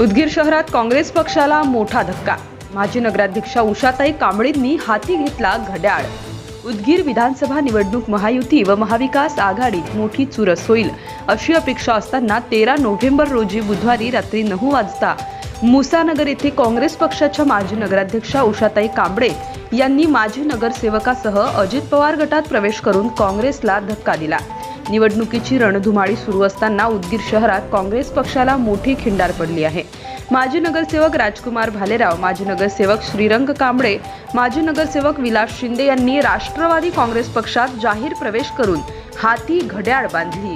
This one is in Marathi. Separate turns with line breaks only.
उदगीर शहरात काँग्रेस पक्षाला मोठा धक्का. माजी नगराध्यक्षा उषाताई कांबळेंनी हाती घेतला घड्याळ. उदगीर विधानसभा निवडणूक महायुती व महाविकास आघाडीत मोठी चुरस होईल अशी अपेक्षा असताना तेरा नोव्हेंबर रोजी बुधवारी रात्री नऊ वाजता मुसानगर येथे काँग्रेस पक्षाच्या माजी नगराध्यक्षा उषाताई कांबळे यांनी माजी नगरसेवकासह अजित पवार गटात प्रवेश करून काँग्रेसला धक्का दिला. निवडणुकीची रणधुमाळी सुरू असताना उदगीर शहरात काँग्रेस पक्षाला मोठी खिंडार पडली आहे. माजी नगरसेवक राजकुमार भालेराव माजी नगरसेवक श्रीरंग कांबळे माजी नगरसेवक विलास शिंदे यांनी राष्ट्रवादी काँग्रेस पक्षात जाहीर प्रवेश करून हाती घड्याळ बांधली.